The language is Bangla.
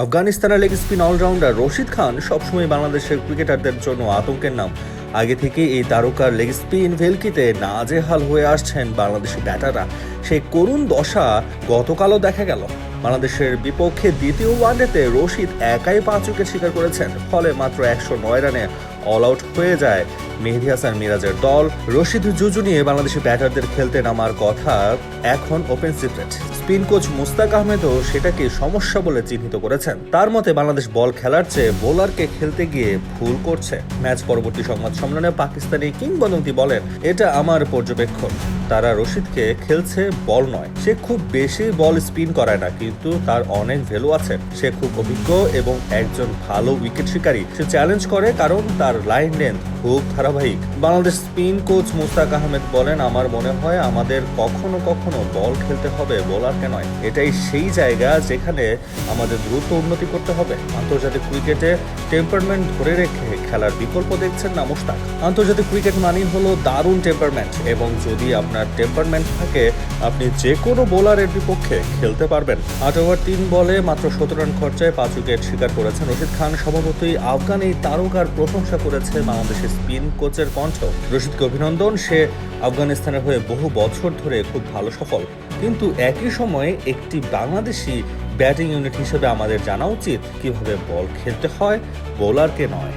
আফগানিস্তানের leg spin allrounder Rashid Khan সবসময় বাংলাদেশের ক্রিকেটারদের জন্য আতঙ্কের নাম। আগে থেকে এই তারকার লেগ স্পিন ভেলকিতে নাজেহাল হয়ে আসছেন বাংলাদেশি ব্যাটাররা। সেই করুণ দশা গতকালও দেখা গেল। বাংলাদেশের বিপক্ষে দ্বিতীয় ওয়ানডেতে রশিদ একাই পাঁচ উইকেট শিকার করেছেন। ফলে মাত্র একশো নয় রানে অল আউট হয়ে যায় মেহেদি হাসান মিরাজের দল, রশিদ জুজু নিয়ে বাংলাদেশি ব্যাটারদের খেলতে নামার কথা এখন open secret. Spin coach Mushtaq আহমেদও সেটাকে সমস্যা বলে চিহ্নিত করেছেন। তার মতে, বাংলাদেশ বল খেলার চেয়ে বোলারকে খেলতে গিয়ে ভুল করছে। ম্যাচ পরবর্তী সংবাদ সম্মেলনে পাকিস্তানি কিংবদন্তি বলেন, এটা আমার পর্যবেক্ষণ। তারা রশিদকে খেলছে বল নয়। সে খুব বেশি বল স্পিন করায় না, কিন্তু তার অনেক ভ্যালু আছে। সে খুব অভিজ্ঞ এবং একজন ভালো উইকেট শিকারী। সে চ্যালেঞ্জ করে কারণ তার লাইন লেন্থ খুব ধারাবাহিক। বাংলাদেশ স্পিন কোচ মুস্তাক আহমেদ বলেন, আমার মনে হয় আমাদের কখনো কখনো বল খেলতে হবে, বোলারকে নয়। এটাই সেই জায়গা যেখানে আমাদের দ্রুত উন্নতি করতে হবে। আন্তর্জাতিক ক্রিকেটে টেম্পারমেন্ট ধরে রেখে খেলার বিকল্প দেখছেন না মুস্তাক আন্তর্জাতিক ক্রিকেট মানেই হলো দারুণ টেম্পারমেন্ট এবং যদি আপনার টেম্পারমেন্ট থাকে, আপনি যে কোনো বোলারের বিপক্ষে খেলতে পারবেন। আট ওভার তিন বলে মাত্র সতেরো রান খরচায় পাঁচ উইকেট শিকার করেছেন রশিদ খান। স্বভাবতই আফগান এই তারকার প্রশংসা করেছে বাংলাদেশের স্পিন কোচের কণ্ঠ। রশিদকে অভিনন্দন, সে আফগানিস্তানের হয়ে বহু বছর ধরে খুব ভালো সফল। কিন্তু একই সময়ে একটি বাংলাদেশি ব্যাটিং ইউনিট হিসেবে আমাদের জানা উচিত কীভাবে বল খেলতে হয়, বোলারকে নয়।